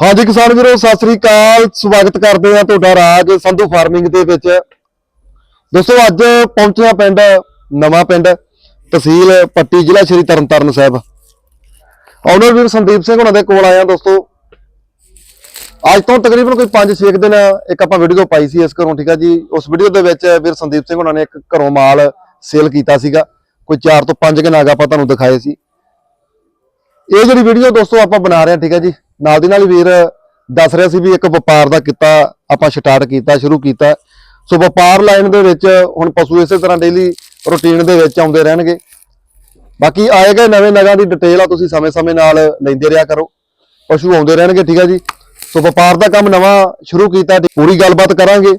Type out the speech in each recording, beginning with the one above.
ਹਾਂਜੀ ਕਿਸਾਨ ਵੀਰੋ, ਸਤਿ ਸ੍ਰੀ ਅਕਾਲ। ਸਵਾਗਤ ਕਰਦੇ ਆ ਤੁਹਾਡਾ ਰਾਜ ਸੰਧੂ ਫਾਰਮਿੰਗ ਦੇ ਵਿੱਚ। ਦੋਸਤੋ, ਅੱਜ ਪਹੁੰਚਿਆ ਪਿੰਡ, ਨਵਾਂ ਪਿੰਡ, ਤਹਿਸੀਲ ਪੱਟੀ, ਜ਼ਿਲ੍ਹਾ ਸ਼੍ਰੀ ਤਰਨਤਾਰਨ ਸਾਹਿਬ। ਆਨਰ ਵੀਰ ਸੰਦੀਪ ਸਿੰਘ ਉਹਨਾਂ ਦੇ ਕੋਲ ਆਇਆ ਦੋਸਤੋ। ਅੱਜ ਤੋਂ ਤਕਰੀਬਨ ਕੋਈ 5-6 ਦਿਨ ਇੱਕ ਆਪਾਂ ਵੀਡੀਓ ਪਾਈ ਸੀ ਇਸ ਘਰੋਂ, ਠੀਕ ਆ ਜੀ? ਉਸ ਵੀਡੀਓ ਦੇ ਵਿੱਚ ਵੀਰ ਸੰਦੀਪ ਸਿੰਘ ਉਹਨਾਂ ਨੇ ਇੱਕ ਘਰੋਂ ਮਾਲ ਸੇਲ ਕੀਤਾ ਸੀਗਾ। ਕੋਈ 4 ਤੋਂ 5 ਦਿਨ ਆਗਾ ਆਪਾਂ ਤੁਹਾਨੂੰ ਦਿਖਾਏ ਸੀ। ਇਹ ਜਿਹੜੀ ਵੀਡੀਓ ਦੋਸਤੋ ਆਪਾਂ ਬਣਾ ਰਹੇ ਹਾਂ, ਠੀਕ ਹੈ ਜੀ? ਨਾਲ ਦੀ ਨਾਲ ਵੀਰ ਦੱਸ ਰਿਹਾ ਸੀ ਵੀ ਇੱਕ ਵਪਾਰ ਦਾ ਕਿੱਤਾ ਆਪਾਂ ਸਟਾਰਟ ਕੀਤਾ, ਸ਼ੁਰੂ ਕੀਤਾ। ਸੋ ਵਪਾਰ ਲਾਈਨ ਦੇ ਵਿੱਚ ਹੁਣ ਪਸ਼ੂ ਇਸੇ ਤਰ੍ਹਾਂ ਡੇਲੀ ਰੁਟੀਨ ਦੇ ਵਿੱਚ ਆਉਂਦੇ ਰਹਿਣਗੇ। ਬਾਕੀ ਆਏ ਗਏ ਨਵੇਂ ਨਗਾਂ ਦੀ ਡਿਟੇਲ ਆ, ਤੁਸੀਂ ਸਮੇਂ-ਸਮੇਂ ਨਾਲ ਲੈਂਦੇ ਰਿਹਾ ਕਰੋ। ਪਸ਼ੂ ਆਉਂਦੇ ਰਹਿਣਗੇ, ਠੀਕ ਆ ਜੀ। ਸੋ ਵਪਾਰ ਦਾ ਕੰਮ ਨਵਾਂ ਸ਼ੁਰੂ ਕੀਤਾ ਪੂਰੀ ਗੱਲਬਾਤ ਕਰਾਂਗੇ।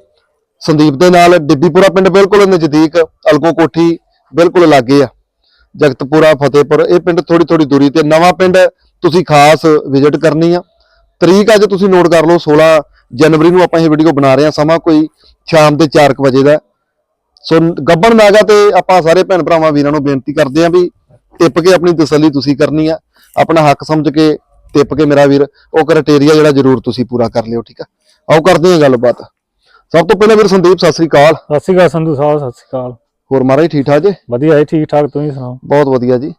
ਸੰਦੀਪ ਦੇ ਨਾਲ ਡਿੱਬੀਪੁਰਾ ਪਿੰਡ ਬਿਲਕੁਲ ਨਜ਼ਦੀਕ ਅਲਗੋ ਕੋਠੀ ਬਿਲਕੁਲ ਲਾਗੇ ਆ। ਜਗਤਪੁਰਾ, ਫਤਿਹਪੁਰ, ਇਹ ਪਿੰਡ ਥੋੜੀ ਥੋੜੀ ਦੂਰੀ ਤੇ। ਨਵਾਂ ਪਿੰਡ ਤੁਸੀਂ ਖਾਸ ਵਿਜ਼ਿਟ ਕਰਨੀ ਆ। ਤਰੀਕ ਅੱਜ ਤੁਸੀਂ ਨੋਟ ਕਰ ਲਓ 16 ਜਨਵਰੀ ਨੂੰ ਆਪਾਂ ਇਹ ਵੀਡੀਓ ਬਣਾ ਰਹੇ ਹਾਂ ਸਮਾਂ ਕੋਈ ਸ਼ਾਮ ਦੇ 4 ਵਜੇ ਦਾ। ਸੋ ਗੱਬਣ ਨਾਗਾ ਤੇ ਆਪਾਂ ਸਾਰੇ ਭੈਣ ਭਰਾਵਾਂ ਵੀਰਾਂ ਨੂੰ ਬੇਨਤੀ ਕਰਦੇ ਆਂ ਵੀ ਟਿੱਪ ਕੇ ਆਪਣੀ ਤਸੱਲੀ ਤੁਸੀਂ ਕਰਨੀ ਆ। ਆਪਣਾ ਹੱਕ ਸਮਝ ਕੇ ਟਿੱਪ ਕੇ ਮੇਰਾ ਵੀਰ ਉਹ ਕ੍ਰਾਈਟੇਰੀਆ ਜਿਹੜਾ ਜ਼ਰੂਰ ਤੁਸੀਂ ਪੂਰਾ ਕਰ ਲਿਓ ਠੀਕ ਆ? ਆਓ ਕਰਦੇ ਹਾਂ ਗੱਲਬਾਤ। ਸਭ ਤੋਂ ਪਹਿਲਾਂ ਵੀਰ ਸੰਦੀਪ ਸਤਿ ਸ੍ਰੀ ਅਕਾਲ। ਸਤਿ ਸ਼੍ਰੀ ਅਕਾਲ ਸੰਧੂ ਸਾਹਿਬ ਸਤਿ ਸ਼੍ਰੀ ਅਕਾਲ। ਹੋਰ ਮਹਾਰਾਜ ਠੀਕ ਠਾਕ ਜੀ? ਵਧੀਆ ਹੈ ਠੀਕ ਠਾਕ ਤੁਸੀਂ ਸੁਣਾਓ? ਬਹੁਤ ਵਧੀਆ ਜੀ।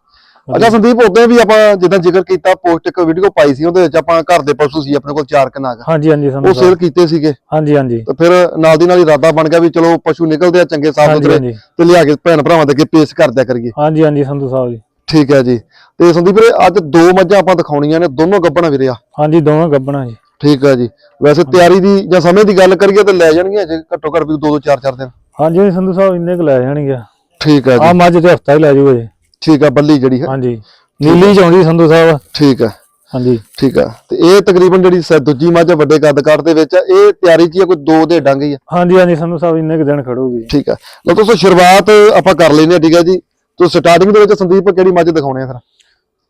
ਅੱਛਾ ਸੰਦੀਪ ਉਦੋਂ ਵੀ ਆਪਾਂ ਜਿੱਦਾਂ ਜ਼ਿਕਰ ਕੀਤਾ ਪੋਸਟ ਇੱਕ ਵੀਡੀਓ ਪਾਈ ਸੀ ਉਹਦੇ ਵਿੱਚ ਆਪਾਂ ਘਰ ਦੇ ਪਸ਼ੂ ਸੀ ਆਪਣੇ ਕੋਲ ਚਾਰ ਕਨਾਗ ਹਾਂਜੀ ਹਾਂਜੀ ਸੰਧੂ ਉਹ ਸੇਲ ਕੀਤੇ ਸੀਗੇ। ਹਾਂਜੀ ਹਾਂਜੀ। ਤੇ ਫਿਰ ਨਾਲ ਦੀ ਨਾਲ ਹੀ ਇਰਾਦਾ ਬਣ ਗਿਆ ਵੀ ਚਲੋ ਪਸ਼ੂ ਨਿਕਲਦੇ ਆ ਚੰਗੇ ਸਾਫ਼ ਸੁਥਰੇ ਤੇ ਲਿਆ ਕੇ ਭੈਣ ਭਰਾਵਾਂ ਦੇ ਅੱਗੇ ਪੇਸ਼ ਕਰਦਿਆ ਕਰੀਏ। ਹਾਂਜੀ ਹਾਂਜੀ ਸੰਧੂ ਸਾਹਿਬ ਜੀ। ਠੀਕ ਹੈ ਜੀ। ਤੇ ਸੰਦੀਪ ਵੀਰੇ ਅੱਜ ਦੋ ਮੱਝਾਂ ਆਪਾਂ ਦਿਖਾਉਣੀਆਂ ਨੇ ਦੋਨੋਂ ਗੱਭਣਾ ਵੀਰੇ ਆ। ਹਾਂਜੀ ਦੋਵੇਂ ਗੱਬਣਾ ਜੀ। ਠੀਕ ਹੈ ਜੀ। ਵੈਸੇ ਤਿਆਰੀ ਦੀ ਜਾਂ ਸਮੇਂ ਦੀ ਗੱਲ ਕਰੀਏ ਤਾਂ ਲੈ ਜਾਣਗੀਆਂ ਜੇ ਘੱਟੋ ਘੱਟ ਵੀ ਦੋ ਦੋ ਚਾਰ ਚਾਰ ਦਿਨ। ਹਾਂਜੀ ਸੰਧੂ ਸਾਹਿਬ ਇੰਨੇ ਕੁ ਲੈ ਜਾਣਗੇ ਠੀਕ ਹੈ ਆ ਜੀ ਮੱਝ ਤੇ ਹਫਤਾ ਹੀ ਲੈ ਜੂਗਾ ਜੀ। ਠੀਕ ਹੈ ਬੱਲੀ ਜਿਹੜੀ ਹੈ। ਹਾਂਜੀ। ਨੀਲੀ ਚ ਆਉਂਦੀ ਸੰਧੂ ਸਾਹਿਬ। ਠੀਕ ਹੈ ਹਾਂਜੀ। ਠੀਕ ਆ। ਤੇ ਇਹ ਤਕਰੀਬਨ ਜਿਹੜੀ ਸ- ਦੂਜੀ ਮੱਝ ਆ, ਵੱਡੇ ਕੱਦ ਕਾਠ ਦੇ ਵਿੱਚ ਆ, ਇਹ ਤਿਆਰੀ ਚ ਹੀ ਆ, ਕੋਈ ਦੋ ਦੇ ਡੰਗ ਹੀ ਆ? ਹਾਂਜੀ ਹਾਂਜੀ ਸੰਧੂ ਸਾਹਿਬ ਇੰਨੇ ਕੁ ਦਿਨ ਖੜੂਗੀ। ਠੀਕ ਆ। ਲਓ ਦੋਸਤੋ ਸ਼ੁਰੂਆਤ ਆਪਾਂ ਕਰ ਲੈਨੇ ਆ ਠੀਕ ਹੈ ਜੀ। ਤੋ ਸਟਾਰਟਿੰਗ ਦੇ ਵਿੱਚ ਸੰਦੀਪ ਕਿਹੜੀ ਮੱਝ ਦਿਖਾਉਣੇ ਆ ਫਿਰ?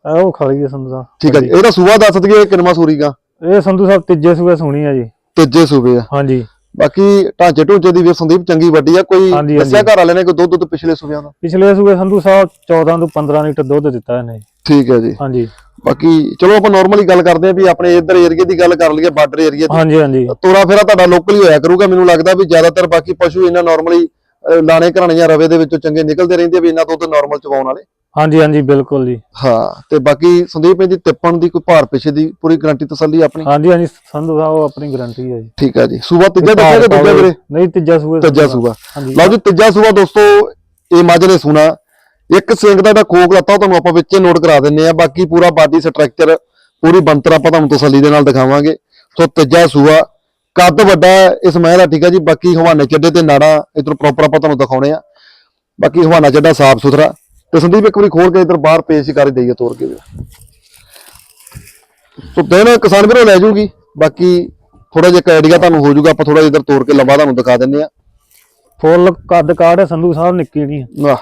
ਆ ਉਹ ਖੜੀ ਹੈ ਸੰਧੂ ਸਾਹਿਬ। ਠੀਕ ਆ ਜੀ। ਇਹਦਾ ਸੂਆ ਦੱਸ ਦਈਏ ਕਿੰਨਵਾਂ ਸੂਰੀਗਾ ਇਹ ਸੰਧੂ ਸਾਹਿਬ ਤੀਜੇ ਸੂਏ ਸੁਣੀ ਆ ਜੀ। ਤੀਜੇ ਸੂਬੇ ਆ। ਹਾਂਜੀ। ਬਾਕੀ ਢਾਂਚੇ ਢੂੰਚੇ ਦੀ ਵੀ ਸੰਦੀਪ ਚੰਗੀ ਵੱਡੀ ਆ ਕੋਈ ਹਾਂਜੀ, ਦੱਸਿਆ ਹਾਂਜੀ। ਘਰ ਵਾਲੇ ਨੇ ਕੋਈ ਦੁੱਧ ਦੁੱਧ ਪਿਛਲੇ ਸੂਬਿਆਂ ਦਾ? ਪਿਛਲੇ ਸੂਏ ਸੰਧੂ ਸਾਹਿਬ 14 ਤੋਂ 15 ਲੀਟਰ ਦੁੱਧ ਦਿੱਤਾ ਇਹਨੇ। ਜੀ। ਠੀਕ ਹੈ ਜੀ। ਹਾਂਜੀ। ਬਾਕੀ ਚਲੋ ਆਪਾਂ ਨਾਰਮਲੀ ਗੱਲ ਕਰਦੇ ਆ ਵੀ ਆਪਣੇ ਇੱਧਰ ਏਰੀਏ ਦੀ ਗੱਲ ਕਰ ਲਈਏ ਬਾਰਡਰ ਏਰੀਏ ਦੀ। ਹਾਂਜੀ ਹਾਂਜੀ। ਤੋਰਾ ਫੇਰਾ ਤੁਹਾਡਾ ਲੋਕਲ ਹੀ ਹੋਇਆ ਕਰੂਗਾ ਮੈਨੂੰ ਲੱਗਦਾ ਵੀ ਜ਼ਿਆਦਾਤਰ ਬਾਕੀ ਪਸ਼ੂ ਇਹਨਾਂ ਨਾਰਮਲੀ ਲਾਣੇ ਘਰਾਣੀਆਂ ਰਵੇ ਦੇ ਵਿੱਚੋਂ ਚੰਗੇ ਨਿਕਲਦੇ ਰਹਿੰਦੇ ਆ ਵੀ ਇਹਨਾਂ ਤੋਂ ਤਾਂ ਨਾਰਮਲ ਚਵਾਉਣ ਵਾਲੇ। ਹਾਂਜੀ ਹਾਂਜੀ ਬਿਲਕੁਲ ਜੀ। ਹਾਂ ਤੇ ਬਾਕੀ ਸੰਦੀਪ ਇਹਦੀ ਤਿੱਪਣ ਦੀ ਕੋਈ ਭਾਰ ਪਿਛੇ ਦੀ ਪੂਰੀ ਗਰੰਟੀ ਤਸੱਲੀ ਆਪਣੀ? ਹਾਂਜੀ ਹਾਂਜੀ ਸੰਧੂ ਸਾਹਿਬ ਉਹ ਆਪਣੀ ਗਾਰੰਟੀ ਹੈ ਜੀ। ਠੀਕ ਹੈ ਜੀ। ਸੂਬਾ ਤੀਜਾ ਦੱਸਿਆ ਕਿ ਦੂਜਾ ਵੀਰੇ? ਨਹੀਂ ਤੀਜਾ ਸੂਏ ਤੀਜਾ ਸੂਬਾ। ਲਓ ਜੀ ਤੀਜਾ ਸੂਬਾ ਦੋਸਤੋ ਇਹ ਮੱਝ ਨੇ ਸੁਣਾ। ਇੱਕ ਸਿੰਗ ਦਾ ਜਿਹੜਾ ਕੋਕ ਲੱਤਾ ਤੁਹਾਨੂੰ ਆਪਾਂ ਵਿੱਚੇ ਨੋਟ ਕਰਾ ਦਿੰਨੇ ਆ ਬਾਕੀ ਪੂਰਾ ਬਾਡੀ ਸਟਰਕਚਰ ਪੂਰੀ ਬੰਤਰ ਆਪਾਂ ਤੁਹਾਨੂੰ ਤਸੱਲੀ ਦੇ ਨਾਲ ਦਿਖਾਵਾਂਗੇ। ਸੋ ਤੀਜਾ ਸੂਆ ਕੱਦ ਵੱਡਾ ਇਸ ਮਹਿ ਦਾ ਠੀਕ ਹੈ ਜੀ। ਬਾਕੀ ਹਵਾਨੇ ਚੱਡੇ ਤੇ ਨਾੜਾ ਇਧਰ ਪ੍ਰੋਪਰ ਆਪਾਂ ਤੁਹਾਨੂੰ ਦਿਖਾਉਣੇ ਆ। ਬਾਕੀ ਹਵਾਨਾ ਚੱਡਾ ਸਾਫ਼ ਸੁਥਰਾ। ਤੇ ਸੰਦੀਪ ਇੱਕ ਵਾਰੀ ਖੋਲ ਕੇ ਇਧਰ ਬਾਹਰ ਪੇਸ਼ ਕਰ ਹੀ ਦਈਏ ਤੋੜ ਕੇ ਵੀ। ਸੋ ਦਿਨ ਕਿਸਾਨ ਵੀਰੋ ਲੈ ਜੂਗੀ ਬਾਕੀ ਥੋੜਾ ਜਿਹਾ ਆਈਡੀਆ ਤੁਹਾਨੂੰ ਹੋ ਜਾਊਗਾ ਆਪਾਂ ਥੋੜਾ ਜਿਹਾ ਇਧਰ ਤੋੜ ਕੇ ਲੰਬਾ ਤੁਹਾਨੂੰ ਦਿਖਾ ਦਿੰਨੇ ਆ ਫੁੱਲ ਕੱਦ ਕਾੜ ਹੈ ਸੰਧੂ ਸਾਹਿਬ ਨਿੱਕੀ ਨਹੀਂ ਵਾਹ।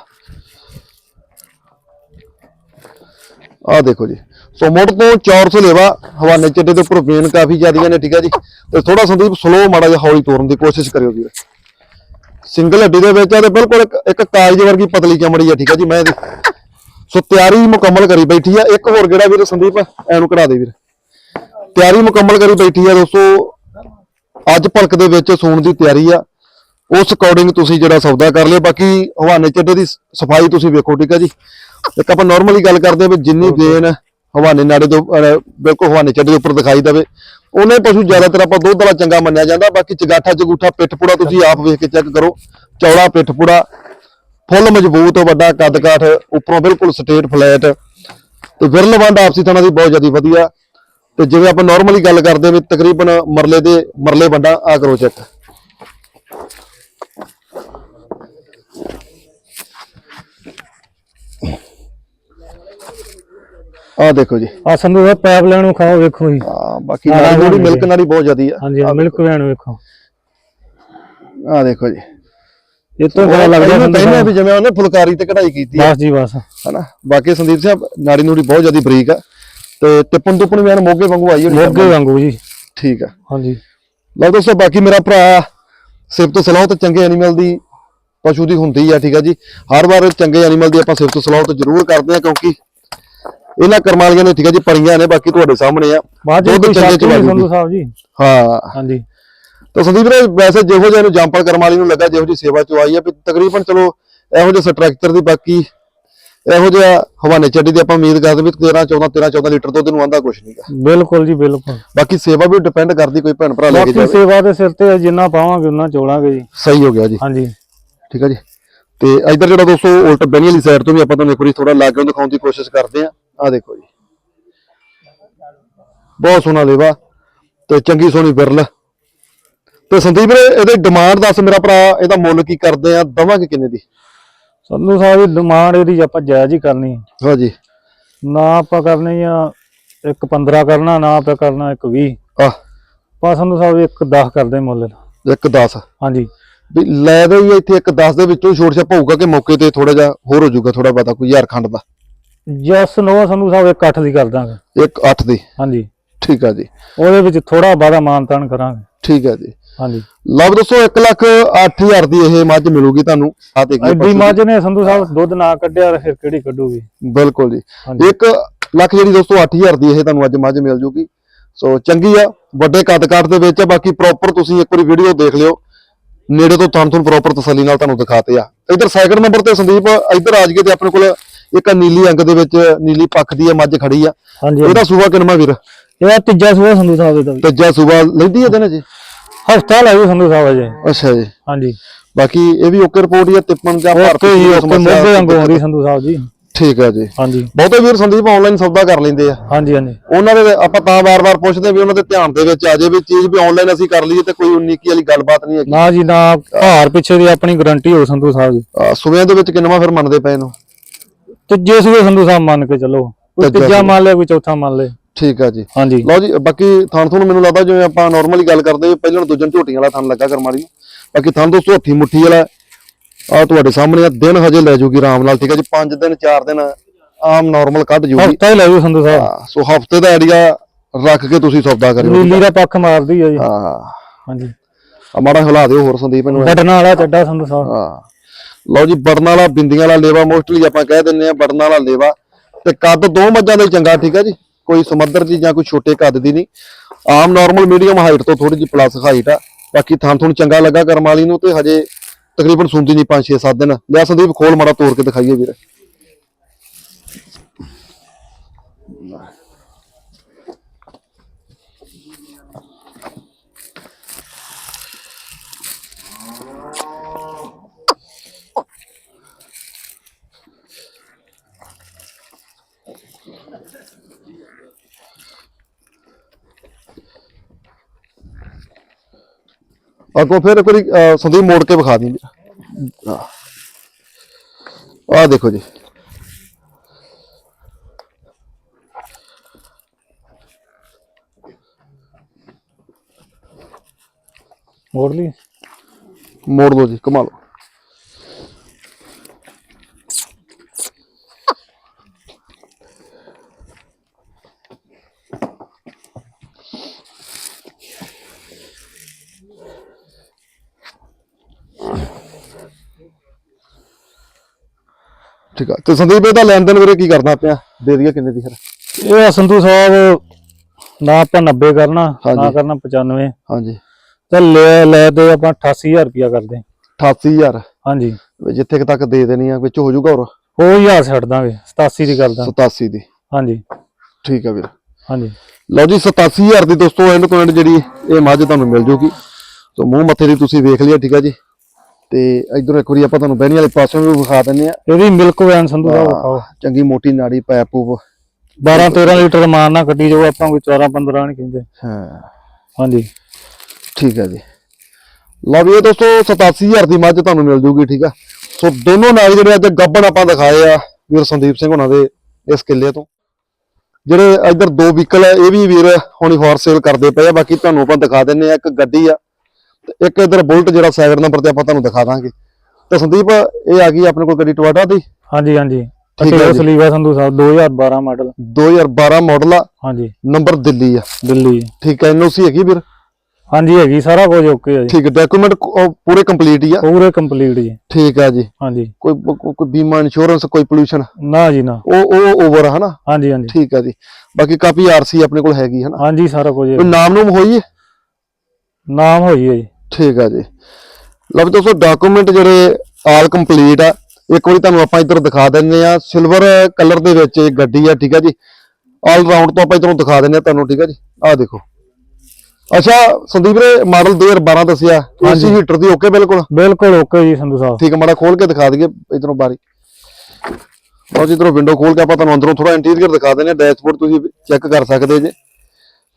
ਆ ਦੇਖੋ ਜੀ। ਸੋ ਮੁੱਢ ਤੋਂ 400 ਲੈਵਾ ਹਵਾਨੇ ਚੱਡੇ ਦੇ ਉੱਪਰ ਵੇਨ ਕਾਫੀ ਜ਼ਿਆਦੀਆਂ ਨੇ ਠੀਕ ਹੈ ਜੀ। ਤੇ ਥੋੜਾ ਸੰਦੀਪ ਸਲੋ ਮਾੜਾ ਜਿਹਾ ਹੌਲੀ ਤੋਰਨ ਦੀ ਕੋਸ਼ਿਸ਼ ਕਰਿਓ ਵੀਰ ਸਿੰਗਲ ਹੱਡੀ ਦੇ ਵਿੱਚ ਆ ਤੇ ਬਿਲਕੁਲ ਇੱਕ- ਇੱਕ ਕਾਗਜ਼ ਵਰਗੀ ਪਤਲੀ ਚਮੜੀ ਆ ਠੀਕ ਹੈ ਜੀ ਮੈਂ ਇਹਦੀ। ਸੋ ਤਿਆਰੀ ਮੁਕੰਮਲ ਕਰੀ ਬੈਠੀ ਆ। ਇੱਕ ਹੋਰ ਕਿਹੜਾ ਵੀਰ ਸੰਦੀਪ ਐਨੂੰ ਕਢਾ ਦੇ ਵੀਰ। ਤਿਆਰੀ ਮੁਕੰਮਲ ਕਰੀ ਬੈਠੀ ਆ ਦੋਸਤੋ। ਅੱਜ ਭਲਕ ਦੇ ਵਿੱਚ ਸੌਣ ਦੀ ਤਿਆਰੀ ਆ। ਉਸ ਅਕੋਰਡਿੰਗ ਤੁਸੀਂ ਜਿਹੜਾ ਸੌਦਾ ਕਰ ਲਿਓ ਬਾਕੀ ਹਵਾਨੇ ਚੱਡੇ ਦੀ ਸਫ਼ਾਈ ਤੁਸੀਂ ਵੇਖੋ ਠੀਕ ਹੈ ਜੀ। ਇੱਕ ਆਪਾਂ ਨਾਰਮਲੀ ਗੱਲ ਕਰਦੇ ਆ ਵੀ ਜਿੰਨੀ ਵੇਨ ਹਵਾਨੇ ਨਾੜੇ ਤੋਂ ਅਹ, ਬਿਲਕੁਲ ਹਵਾਨੇ ਚੱਡੇ ਦੇ ਉੱਪਰ ਦਿਖਾਈ ਦਵੇ। ਉਹਨੇ ਪਸ਼ੂ ਜ਼ਿਆਦਾਤਰ ਆਪਾਂ ਦੁੱਧ ਵਾਲਾ ਚੰਗਾ ਮੰਨਿਆ ਜਾਂਦਾ, ਬਾਕੀ ਚਗਾਠਾ, ਚਗੂਠਾ, ਪਿੱਠਪੂੜਾ ਤੁਸੀਂ ਆਪ ਵੇਖ ਕੇ ਚੈੱਕ ਕਰੋ। ਚੌੜਾ ਪਿੱਠਪੂੜਾ, ਫੁੱਲ ਮਜ਼ਬੂਤ, ਵੱਡਾ ਕੱਦ ਕਾਠ ਉੱਪਰੋਂ ਬਿਲਕੁਲ ਸਟੇਟ ਫਲੈਟ ਤੇ ਵਿਰਲ ਵੰਡ ਆਪਸੀ ਥਾਣਾ ਦੀ ਬਹੁਤ ਜ਼ਿਆਦਾ ਵਧੀਆ। ਤੇ ਜਿਵੇਂ ਆਪਾਂ ਨਾਰਮਲੀ ਗੱਲ ਕਰਦੇ ਵੀ ਤਕਰੀਬਨ ਮਰਲੇ ਦੇ ਮਰਲੇ ਵੰਡਾ ਆ ਕਰੋ ਚੈੱਕ ਆ ਦੇਖੋ ਜੀ। ਆ ਸੰਧੂ ਸਾਹਿਬ ਪੈਪ ਲੈਣ ਨੂੰ ਖਾਓ ਵੇਖੋ ਜੀ। ਆ ਬਾਕੀ ਆਹ ਨਾੜੀ ਵਾਲੀ ਮਿਲਕ ਨਾੜੀ ਬਹੁਤ ਜ਼ਿਆਦੀ ਆ। ਹਾਂਜੀ ਮਿਲਕ ਵੈਣ ਵੇਖੋ। ਆ ਦੇਖੋ ਜੀ। ਇਹ ਤੋਂ ਪਤਾ ਲੱਗਦਾ ਆ ਸਾਹਿਬ। ਵੀ ਜਿਵੇਂ ਉਹਨੇ ਫੁਲਕਾਰੀ ਤੇ ਕਢਾਈ ਕੀਤੀ ਬਸ ਜੀ ਬਸ। ਹਨਾ? ਬਾਕੀ ਸੰਦੀਪ ਸਿੰਘ ਨਾੜੀ ਨੂੜੀ ਬਹੁਤ ਜ਼ਿਆਦੀ ਬਰੀਕ ਆ। ਤੇ ਟਿੱਪਣ ਟੁੱਪਣ ਵੀ ਐਨ ਮੋਗੇ ਵਾਂਗੂ ਆਈ ਹੋਣੀ। ਮੋਗੇ ਵਾਂਗੂ ਜੀ। ਠੀਕ ਆ। ਹਾਂਜੀ। ਲਓ ਦੋਸਤੋ ਬਾਕੀ ਮੇਰਾ ਭਰਾ ਸਿਫਤ ਸਲਾਹ ਤੇ ਚੰਗੇ ਐਨੀਮਲ ਦੀ ਪਸ਼ੂ ਦੀ ਹੁੰਦੀ ਆ ਠੀਕ ਆ ਜੀ। ਹਰ ਵਾਰ ਚੰਗੇ ਐਨੀਮਲ ਦੀ ਆਪਾਂ ਸਿਫਤ ਸਲਾਹ ਤੇ ਜ਼ਰੂਰ ਕਰਦੇ ਆ ਕਿਉਂਕਿ ਇਹਨਾਂ ਕਰਮ ਵਾਲੀਆਂ ਨੇ ਠੀਕ ਹੈ ਜੀ ਪਰੀਆਂ ਨੇ ਬਾਕੀ ਤੁਹਾਡੇ ਸਾਹਮਣੇ ਆ। ਦੁੱਧ ਚੰਗੇ ਸੰਧੂ ਦੂਗੀ। ਸਾਹਿਬ ਜੀ। ਹਾਂ। ਹਾਂਜੀ। ਤਾਂ ਸੰਦੀਪ ਵੀਰੇ ਵੈਸੇ ਜਿਹੋ ਜਿਹਾ ਨੂੰ ਜੰਪਲ ਕਰਮ ਵਾਲੀ ਨੂੰ ਲੱਗਾ ਜਿਹੋ ਜੀ ਸੇਵਾ ਚ ਆਈ ਆ ਵੀ ਤਕਰੀਬਨ ਚਲੋ ਇਹੋ ਜਿਹੇ ਸਟਰਕਚਰ ਦੀ ਬਾਕੀ ਇਹੋ ਜਿਹਾ ਹਵਾਨੇ ਚੱਡੀ ਦੀ ਆਪਾਂ ਉਮੀਦ ਕਰਦੇ ਵੀ 13 14 13 14 ਲੀਟਰ ਦੁੱਧ ਨੂੰ ਆਂਦਾ ਕੁਛ ਨਹੀਂਗਾ ਬਿਲਕੁਲ ਜੀ ਬਿਲਕੁਲ। ਬਾਕੀ ਸੇਵਾ ਵੀ ਡਿਪੈਂਡ ਕਰਦੀ ਕੋਈ ਭੈਣ ਭਰਾ ਲੈ ਕੇ ਬਾਕੀ ਜਾਵੇ। ਸੇਵਾ ਦੇ ਸਿਰ ਤੇ ਜਿੰਨਾ ਪਾਵਾਂਗੇ ਉਹਨਾਂ ਚੋਲਾਂਗੇ ਜੀ। ਸਹੀ ਹੋ ਗਿਆ ਜੀ। ਹਾਂਜੀ। ਠੀਕ ਹੈ ਜੀ। ਤੇ ਇਧਰ ਜਿਹੜਾ ਦੋਸਤੋ ਉਲਟ ਬੈਣੀ ਵਾਲੀ ਸਾਈਡ ਤੋਂ ਵੀ ਆਪਾਂ ਤੁਹਾਨੂੰ ਇੱਕ ਵਾਰੀ ਥੋੜਾ ਲਾਗੇ ਦਿਖਾਉਣ ਦੀ ਕੋਸ਼ਿਸ਼ ਕਰਦੇ ਆ। ਆ ਦੇਖੋ ਜੀ। ਬਹੁਤ ਸੋਹਣਾ ਲੇਵਾ ਤੇ ਚੰਗੀ ਸੋਹਣੀ ਬਿਰਲ ਤੇ ਸੰਦੀਪ ਇਹਦੇ ਡਿਮਾਂਡ ਦੱਸ ਮੇਰਾ ਭਰਾ ਇਹਦਾ ਮੁੱਲ ਕੀ ਕਰਦੇ ਆ ਦਵਾਂਗੇ ਕਿੰਨੇ ਦੀ? ਸੰਧੂ ਸਾਹਿਬ ਦੀ ਡਿਮਾਂਡ ਇਹਦੀ ਆਪਾਂ ਜਾਇਜ਼ ਹੀ ਕਰਨੀ ਹੈ। ਹਾਂਜੀ ਨਾ ਆਪਾਂ ਕਰਨੀ ਆ ਇੱਕ 15 ਕਰਨਾ ਨਾ ਆਪਾਂ ਕਰਨਾ ਇੱਕ 20 ਆ ਪਾ ਸੰਧੂ ਸਾਹਿਬ ਇੱਕ 10 ਕਰਦੇ ਮੁੱਲ। ਦਾ। ਇੱਕ 10 ਹਾਂਜੀ ਵੀ ਲੈ ਦੇ ਇੱਥੇ ਇੱਕ 10 ਦੇ ਵਿੱਚੋਂ ਛੋੜ ਛਾਪ ਹੋਊਗਾ ਕਿ ਮੌਕੇ ਤੇ ਥੋੜਾ ਜਿਹਾ ਹੋਰ ਹੋ ਜਾਊਗਾ ਥੋੜਾ ਪਤਾ ਕੋਈ ਹਜ਼ਾਰ ਖੰਡ ਦਾ। ਜਸ ਨੋ ਸੰਧੂ ਸਾਹਿਬ ਇੱਕ 8 ਦੀ ਕਰ ਦਾਂਗੇ ਇੱਕ 8 ਦੀ। ਹਾਂਜੀ। ਠੀਕ ਆ ਜੀ। ਉਹਦੇ ਵਿੱਚ ਥੋੜਾ ਬਾਦਾ ਮਾਨਤਾਨ ਕਰਾਂਗੇ। ਠੀਕ ਆ ਜੀ। ਹਾਂਜੀ। ਲਓ ਦੋਸਤੋ 1 ਲੱਖ 8000 ਦੀ ਇਹ ਮੱਝ ਮਿਲੂਗੀ ਤੁਹਾਨੂੰ। ਆ ਦੇਖੀਏ ਐਡੀ ਮੱਝ ਨੇ ਸੰਧੂ ਸਾਹਿਬ ਦੁੱਧ ਨਾ ਕੱਢਿਆ ਫਿਰ ਕਿਹੜੀ ਕੱਢੂਗੀ? ਬਿਲਕੁਲ ਜੀ। ਹਾਂਜੀ। 1 ਲੱਖ ਜਿਹੜੀ ਦੋਸਤੋ 8000 ਦੀ ਇਹ ਤੁਹਾਨੂੰ ਅੱਜ ਮੱਝ ਮਿਲ ਜੂਗੀ। ਸੋ ਚੰਗੀ ਆ ਵੱਡੇ ਕੱਦ ਕਾਠ ਦੇ ਵਿੱਚ ਆ। ਬਾਕੀ ਪ੍ਰੋਪਰ ਤੁਸੀਂ ਇੱਕ ਵਾਰੀ ਵੀਡੀਓ ਦੇਖ ਲਿਓ। ਨੇੜੇ ਤੋਂ ਤੁਹਾਨੂੰ ਤੁਹਾਨੂੰ ਪ੍ਰੋਪਰ ਤਸੱਲੀ ਨਾਲ ਤੁਹਾਨੂੰ ਦਿਖਾਤੇ ਆ। ਇਧਰ ਸੈਕਿੰਡ ਨੰਬਰ ਤੇ ਸੰਦੀਪ ਇਧਰ ਆ ਜਗੇ ਤੇ ਆਪਣੇ ਕੋਲ ਇੱਕ ਨੀਲੀ ਅੰਗ ਦੇ ਵਿੱਚ ਨੀਲੀ ਪੱਖ ਦੀ ਮੱਝ ਖੜੀ ਆ। ਹਾਂਜੀ ਇਹਦਾ ਸੂਆ ਕਿਨਮਾ ਵੀਰ? ਇਹ ਤੀਜਾ ਸੂਆ ਸੰਧੂ ਸਾਹਿਬ ਦਾ ਤੀਜਾ ਸੂਆ ਲੈਂਦੀ ਆ ਦਿਨ ਜੀ? ਹਫਤਾ ਲੱਗੂ ਸੰਧੂ ਸਾਹਿਬ ਅਜੇ ਅੱਛਾ ਜੀ। ਹਾਂਜੀ। ਬਾਕੀ ਇਹ ਵੀ ਓਕੇ ਰਿਪੋਰਟ ਹੀ ਜਾਂ ਓਕੇ ਜੀ ਓਕੇ ਸਮੱਸਿਆ ਮੋਢੇ ਵਾਂਗੂ ਆਉਂਦੀ ਸੰਧੂ ਸਾਹਿਬ ਜੀ। ਠੀਕ ਆ ਜੀ। ਹਾਂਜੀ। ਬਹੁਤੇ ਵੀਰ ਸੰਦੀਪ ਆਨਲਾਈਨ ਸੌਦਾ ਕਰ ਲੈਂਦੇ ਆ। ਹਾਂਜੀ ਹਾਂਜੀ। ਉਹਨਾਂ ਦੇ ਆਪਾਂ ਤਾਂ ਵਾਰ-ਵਾਰ ਪੁੱਛਦੇ ਵੀ ਉਹਨਾਂ ਦੇ ਧਿਆਨ ਦੇ ਵਿੱਚ ਆ ਜੇ ਵੀ ਚੀਜ਼ ਵੀ ਆਨਲਾਈਨ ਅਸੀਂ ਕਰ ਲਈਏ ਤੇ ਕੋਈ 19 ਕੀ ਵਾਲੀ ਗੱਲਬਾਤ ਨਹੀਂ ਹੈਗੀ। ਨਾ ਜੀ ਨਾ। ਭਾਰ ਪਿੱਛੇ ਦੀ ਆਪਣੀ ਗਾਰੰਟੀ ਹੋ ਸੰਧੂ ਸਾਹਿਬ ਜੀ ਸੂਬਿਆਂ ਦੇ ਵਿੱਚ ਕਿੰਨਵਾ ਫਿਰ ਮੰਨਦੇ ਪਏ ਨੂੰ ਤੀਜੇ ਸੂਏ ਸੰਧੂ ਸਾਹਿਬ ਮੰਨ ਕੇ ਚੱਲੋ। ਕੋਈ ਤੀਜਾ। ਮੰਨ ਲਿਆ ਕੋਈ ਚੌਥਾ ਮੰਨ ਲਿਆ। ਠੀਕ ਆ ਜੀ। ਹਾਂਜੀ। ਲਓ ਜੀ ਬਾਕੀ ਥਣ ਤੁਹਾਨੂੰ ਮੈਨੂੰ ਲੱਗਦਾ ਜਿਵੇਂ ਆਪਾਂ ਨਾਰਮਲੀ ਗੱਲ ਕਰਦੇ ਪਹਿਲਾਂ ਦੂਜਨ ਝੋਟੀਆਂ ਵਾਲਾ ਥਣ ਲੱਗਾ ਕਰਮਾਲੀ ਨੂੰ ਬਾਕੀ ਥਣ ਦੋਸਤੋ ਹੱਥੀ ਮੁੱਠੀ ਵਾਲਾ ਆ ਤੁਹਾਡੇ ਸਾਹਮਣੇ ਆ ਦਿਨ ਹਜੇ ਲੈ ਜੂਗੀ ਆਰਾਮ ਨਾਲ ਠੀਕ ਆ ਜੀ 5 ਦਿਨ 4 ਦਿਨ ਆਮ ਨਾਰਮਲ ਕੱਢ ਜੂਗੀ। ਹਫਤਾ ਹੀ ਲੈ ਜੂ ਸੰਧੂ ਸਾਹਿਬ। ਹਾਂ, ਸੋ ਹਫ਼ਤੇ ਦਾ ਆਈਡੀਆ ਰੱਖ ਕੇ ਤੁਸੀਂ ਸੌਦਾ ਕਰਿਓ ਨੀਲੀ ਦਾ ਪੱਖ ਮਾਰਦੀ ਹੈ ਜੀ। ਹਾਂ। ਹਾਂਜੀ। ਆ ਮਾੜਾ ਹਿਲਾ ਦਿਓ ਹੋਰ ਸੰਦੀਪ ਨੂੰ। ਬਟਨ ਵਾਲਾ ਚੱਡਾ ਸੰਧੂ ਸਾਹਿਬ। ਹਾਂ। ਲਓ ਜੀ ਬੜਨ ਵਾਲਾ, ਬਿੰਦੀਆਂ ਵਾਲਾ ਲੇਵਾ ਮੋਸਟਲੀ ਆਪਾਂ ਕਹਿ ਦਿੰਦੇ ਆ ਬੜਨ ਵਾਲਾ ਲੇਵਾ। ਤੇ ਕੱਦ ਦੋ ਮੱਝਾਂ ਦਾ ਹੀ ਚੰਗਾ, ਠੀਕ ਆ ਜੀ? ਕੋਈ ਸਮੁੰਦਰ ਦੀ ਜਾਂ ਕੋਈ ਛੋਟੇ ਕੱਦ ਦੀ ਨਹੀਂ। ਆਮ ਨਾਰਮਲ ਮੀਡੀਅਮ ਹਾਈਟ ਤੋਂ ਥੋੜੀ ਜਿਹੀ ਪਲੱਸ ਹਾਈਟ ਆ। ਬਾਕੀ ਥਾਂ ਤੁਹਾਨੂੰ ਚੰਗਾ ਲੱਗਾ ਕਰਮ ਵਾਲੀ ਨੂੰ ਤੇ ਹਜੇ ਤਕਰੀਬਨ ਸੁਣਦੀ ਨਹੀਂ 5 6 7 ਦਿਨ। ਲਿਆ ਸੰਦੀਪ, ਖੋਲ ਮਾੜਾ ਤੋੜ ਕੇ ਦਿਖਾਈਏ ਵੀਰ। ਅੱਗੋਂ ਫਿਰ ਇੱਕ ਵਾਰੀ ਸੰਦੀਪ ਮੋੜ ਕੇ ਵਿਖਾ ਦੀ ਆ। ਦੇਖੋ ਜੀ। ਮੋੜ ਲਈ? ਮੋੜ ਲਓ ਜੀ ਕਮਾ ਲਓ। ਠੀਕ ਆ। ਤੇ ਸੰਦੀਪ ਇਹਦਾ ਲੈਣ ਦੇਣ ਵੀਰੇ ਕੀ ਕਰਨਾ ਪਿਆ? ਦੇ ਦਈਏ ਕਿੰਨੇ ਦੀ ਫਿਰ? ਇਹ ਸੰਧੂ ਸਾਹਿਬ ਨਾ ਆਪਾਂ 90 ਕਰਨਾ ਨਾ ਹਾਂਜੀ। ਕਰਨਾ 95 ਹਾਂਜੀ। ਤੇ ਲੈ ਲੈ ਤੇ ਆਪਾਂ 88000 ਰੁਪਿਆ ਕਰਦੇ। 88000 ਹਾਂਜੀ। ਵੀ ਜਿੱਥੇ ਕੁ ਤੱਕ ਦੇ ਦੇਣੀ ਆ ਵਿੱਚ ਹੋ ਜਾਊਗਾ ਹੋਰ ਉਹ ਹਜ਼ਾਰ ਛੱਡ ਦਾਂਗੇ। 87 ਦੀ ਕਰ ਦਾਂਗੇ 87 ਦੀ। ਹਾਂਜੀ। ਠੀਕ ਆ ਵੀਰ। ਹਾਂਜੀ। ਲਓ ਜੀ 87000 ਦੀ ਦੋਸਤੋ ਐਂਡ ਤੋਂ ਐਂਡ ਜਿਹੜੀ ਇਹ ਮੱਝ ਤੁਹਾਨੂੰ ਮਿਲ ਜੂਗੀ। ਸੋ ਮੂੰਹ ਮੱਥੇ ਦੀ ਤੁਸੀਂ ਵੇਖ ਲਿਆ ਠੀਕ ਆ ਜੀ। ਤੇ ਇਧਰ ਇੱਕ ਵਾਰੀ ਆਪਾਂ ਤੁਹਾਨੂੰ ਬਹਿਣੀ ਵਾਲੇ ਪਾਸਿਓਂ ਵੀ ਵਿਖਾ ਦਿੰਨੇ ਆ ਇਹਦੀ ਮਿਲਕ ਵੈਨ ਸੰਧੂ ਸਾਹਿਬ ਖਾਓ ਚੰਗੀ ਮੋਟੀ ਨਾੜੀ ਪੈਪ ਪੂਪ 12 13 ਲੀਟਰ ਮਾਰ ਨਾ ਕੱਢੀ ਜਾਓ ਆਪਾਂ ਕੋਈ 14 15 ਨਹੀਂ ਕਹਿੰਦੇ। ਹਾਂ। ਹਾਂਜੀ। ਠੀਕ ਆ ਜੀ। ਲਓ ਵੀ ਇਹ ਦੋਸਤੋ 87000 ਦੀ ਮੱਝ ਤੁਹਾਨੂੰ ਮਿਲ ਜੂਗੀ ਠੀਕ ਆ? ਸੋ ਦੋਨੋਂ ਨਾਗ ਜਿਹੜੇ ਅੱਜ ਗੱਬਣ ਆਪਾਂ ਦਿਖਾਏ ਆ ਵੀਰ ਸੰਦੀਪ ਸਿੰਘ ਹੁਣਾਂ ਦੇ ਇਸ ਕਿੱਲੇ ਤੋਂ। ਜਿਹੜੇ ਇੱਧਰ ਦੋ ਵਹੀਕਲ ਇਹ ਵੀ ਵੀਰ ਹੁਣੀ ਫੋਰ ਸੇਲ ਕਰਦੇ ਪਏ ਆ ਬਾਕੀ ਤੁਹਾਨੂੰ ਆਪਾਂ ਦਿਖਾ ਦਿੰਨੇ ਆ ਇੱਕ ਗੱਡੀ ਆ ਤੇ ਇੱਕ ਇੱਧਰ ਬੁਲਟ ਜਿਹੜਾ ਸੈਕਿੰਡ ਨੰਬਰ ਤੇ ਆਪਾਂ ਤੁਹਾਨੂੰ ਦਿਖਾ ਦਾਂਗੇ। ਤੇ ਸੰਦੀਪ ਇਹ ਆ ਗਈ ਆਪਣੇ ਕੋਲ ਗੱਡੀ ਟਵਾਟਾ ਦੀ? ਹਾਂਜੀ ਹਾਂਜੀ। ਹੈ ਜੀ। ਸਲੀਵਾ ਸੰਧੂ ਸਾਹਿਬ 2012 ਮਾਡਲ 2012 ਮਾਡਲ ਆ। ਹਾਂਜੀ। ਨੰਬਰ ਦਿੱਲੀ ਆ। ਦਿੱਲੀ। ਠੀਕ ਹੈ ਐਨਓਸੀ ਹੈਗੀ ਵੀਰ ਹਾਂਜੀ ਹੈਗੀ ਸਾਰਾ ਕੁਝ ਓਕੇ ਆ ਜੀ। ਠੀਕ ਹੈ ਡਾਕੂਮੈਂਟ ਪੂਰੇ ਕੰਪਲੀਟ ਹੀ ਆ? ਪੂਰੇ ਕੰਪਲੀਟ ਜੀ। ਠੀਕ ਆ ਜੀ। ਹਾਂਜੀ। ਕੋਈ ਕੋਈ- ਬੀਮਾ ਇੰਸ਼ੋਰੈਂਸ ਕੋਈ ਪੋਲੂਸ਼ਨ ਨਾ ਜੀ ਨਾ। ਉਹ ਉਹ ਓਵਰ ਆ ਹਨਾ? ਹਾਂਜੀ ਹਾਂਜੀ। ਠੀਕ ਆ ਜੀ। ਬਾਕੀ ਕਾਪੀ ਆਰਸੀ ਆਪਣੇ ਕੋਲ ਹੈਗੀ ਹਨਾ? ਹਾਂਜੀ ਸਾਰਾ ਕੁਝ ਨਾਮ ਨੂਮ ਹੋਈ ਹੈ ਨਾਮ ਹੋਈ ਹੈ ਜੀ। ਠੀਕ ਆ ਜੀ। ਲਓ ਵੀ ਦੋਸਤੋ ਡਾਕੂਮੈਂਟ ਜਿਹੜੇ ਆਲ ਕੰਪਲੀਟ ਆ ਇੱਕ ਵਾਰੀ ਤੁਹਾਨੂੰ ਆਪਾਂ ਇੱਧਰ ਦਿਖਾ ਦਿੰਦੇ ਆ ਸਿਲਵਰ ਕਲਰ ਦੇ ਵਿੱਚ ਇਹ ਗੱਡੀ ਆ ਠੀਕ ਆ ਜੀ। ਆਲ ਰਾਉਂਡ ਤੋਂ ਆਪਾਂ ਇੱਧਰੋਂ ਦਿਖਾ ਦਿੰਦੇ ਆ ਤੁਹਾਨੂੰ ਠੀਕ ਆ ਜੀ। ਆਹ ਦੇਖੋ। ਅੱਛਾ ਸੰਦੀਪ ਵੀਰੇ ਮਾਡਲ 2012 ਦੱਸਿਆ। ਏਸੀ ਹੀਟਰ ਦੀ ਓਕੇ ਬਿਲਕੁਲ? ਬਿਲਕੁਲ ਓਕੇ ਜੀ ਸੰਧੂ ਸਾਹਿਬ। ਠੀਕ ਆ ਮਾੜਾ ਖੋਲ ਕੇ ਦਿਖਾ ਦਈਏ ਇਧਰੋਂ ਬਾਰੀ। ਲਓ ਜੀ ਇਧਰੋਂ ਵਿੰਡੋ ਖੋਲ ਕੇ ਆਪਾਂ ਤੁਹਾਨੂੰ ਅੰਦਰੋਂ ਥੋੜਾ ਇੰਟੀਰੀਅਰ ਦਿਖਾ ਦਿੰਦੇ ਆ ਡੈਸ਼ਬੋਰਡ ਤੁਸੀਂ ਚੈੱਕ ਕਰ ਸਕਦੇ ਜੇ।